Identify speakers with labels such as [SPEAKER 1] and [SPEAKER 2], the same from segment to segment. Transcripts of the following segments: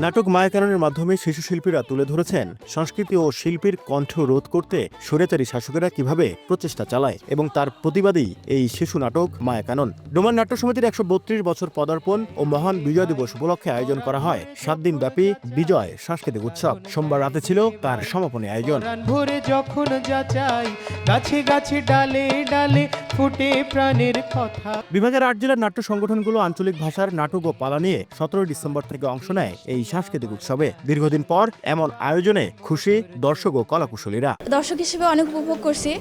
[SPEAKER 1] নাটক মায়াকাননের মাধ্যমে শিশু শিল্পীরা তুলে ধরেছেন সংস্কৃতি ও শিল্পীর কণ্ঠ রোধ করতে স্বৈরাচারী শাসকেরা কীভাবে প্রচেষ্টা চালায় এবং তার প্রতিবাদেই এই শিশু নাটক মায়াকানন। ডোমান নাট্য সমিতির একশো বত্রিশ বছর পদার্পণ ও মহান বিজয় দিবস উপলক্ষে আয়োজন করা হয়। সাত দিন ব্যাপী বিজয় সাংস্কৃতিক উৎসব। সোমবার রাতে ছিল তার সমাপনী আয়োজন।
[SPEAKER 2] ভরে যখন যাচাই গাছে গাছে ডালে ডালে ফুটে প্রাণের কথা।
[SPEAKER 1] বিভাগের আট জেলার নাট্য সংগঠনগুলো আঞ্চলিক ভাষার নাটক ও পালা নিয়ে সতেরোই ডিসেম্বর থেকে অংশ নেয় এই সাংস্কৃতিক উৎসবে। দীর্ঘদিন পর এমন আয়োজনে খুশি দর্শক ও কলাকুশলীরা।
[SPEAKER 3] দর্শক হিসেবে অনেক উপভোগ করছি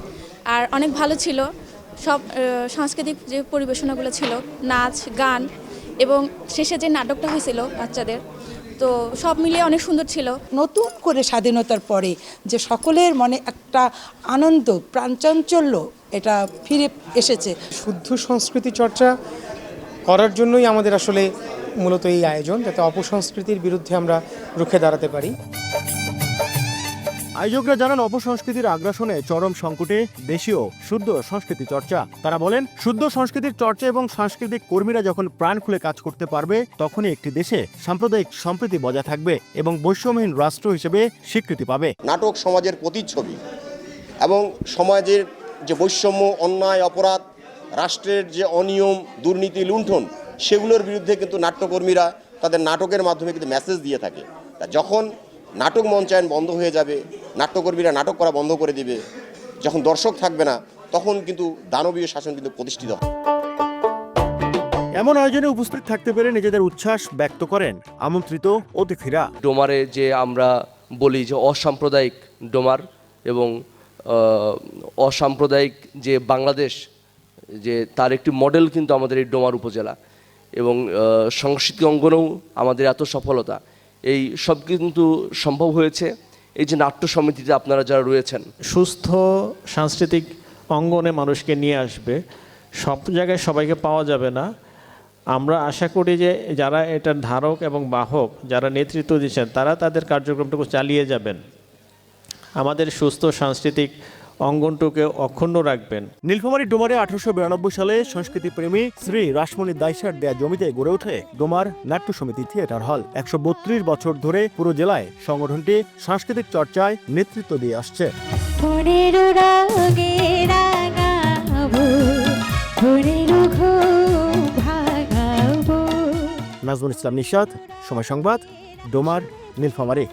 [SPEAKER 3] আর অনেক ভালো ছিল। সব সাংস্কৃতিক যে পরিবেশনাগুলো ছিল নাচ গান এবং শেষে যে নাটকটা হয়েছিল বাচ্চাদের তো সব মিলিয়ে অনেক সুন্দর ছিল।
[SPEAKER 4] নতুন করে স্বাধীনতার পরে যে সকলের মনে একটা আনন্দ প্রাণচাঞ্চল্য এটা ফিরে এসেছে।
[SPEAKER 2] শুদ্ধ সংস্কৃতি চর্চা করার জন্যই আমাদের আসলে মূলত এই আয়োজন যাতে অপসংস্কৃতির বিরুদ্ধে আমরা রুখে দাঁড়াতে পারি।
[SPEAKER 1] আয়োজকরা জানান অপসংস্কৃতির আগ্রাসনে চরম সংকটে দেশীয় শুদ্ধ সংস্কৃতি চর্চা। তারা বলেন শুদ্ধ সংস্কৃতির চর্চা এবং সাংস্কৃতিক কর্মীরা যখন প্রাণ খুলে কাজ করতে পারবে তখনই একটি দেশে সাম্প্রদায়িক সম্প্রীতি বজায় থাকবে এবং বৈষম্যহীন রাষ্ট্র হিসেবে স্বীকৃতি পাবে।
[SPEAKER 5] নাটক সমাজের প্রতিচ্ছবি এবং সমাজের যে বৈষম্য অন্যায় অপরাধ রাষ্ট্রের যে অনিয়ম দুর্নীতি লুণ্ঠন সেগুলোর বিরুদ্ধে কিন্তু নাট্যকর্মীরা তাদের নাটকের মাধ্যমে কিন্তু মেসেজ দিয়ে থাকে। তা যখন নাটক মঞ্চায়ন বন্ধ হয়ে যাবে নাট্যকর্মীরা নাটক করা বন্ধ করে দিবে যখন দর্শক থাকবে না তখন কিন্তু দানবীয় শাসন কিন্তু প্রতিষ্ঠিত হবে
[SPEAKER 1] এমন আয়োজনে উপস্থিত থাকতে পেরে নিজেদের উচ্ছ্বাস ব্যক্ত করেন আমন্ত্রিত অতিথিরা।
[SPEAKER 6] ডোমারে যে আমরা বলি যে অসাম্প্রদায়িক ডোমার এবং অসাম্প্রদায়িক যে বাংলাদেশ, যে তার একটি মডেল কিন্তু আমাদের এই ডোমার উপজেলা এবং সংস্কৃতি অঙ্গনেও আমাদের এত সফলতা। এই সব কিন্তু সম্ভব হয়েছে। এই যে নাট্য সমিতিতে আপনারা যারা রয়েছেন।
[SPEAKER 7] সুস্থ, সাংস্কৃতিক অঙ্গনে মানুষকে নিয়ে আসবে। সব জায়গায় সবাইকে পাওয়া যাবে না। আমরা আশা করি যে যারা এটার ধারক এবং বাহক, যারা নেতৃত্ব দিচ্ছেন, তারা তাদের কার্যক্রমটুকু চালিয়ে যাবেন। আমাদের সুস্থ সাংস্কৃতিক অঙ্গনটুকে অক্ষুণ্ণ রাখবেন।
[SPEAKER 1] নীলফামারী ডোমারে আঠারোশো বিরানব্বই সালে সংস্কৃতি প্রেমী শ্রী রাসমণি দাইসার দেয়া জমিতে গড়ে ওঠে ডোমার নাট্য সমিতি থিয়েটার হল। একশো বত্রিশ বছর ধরে পুরো জেলায় সংগঠনটি সাংস্কৃতিক চর্চায় নেতৃত্ব দিয়ে আসছে। নাজমুল ইসলাম নিশাদ সময় সংবাদ ডোমার নীলফামারী।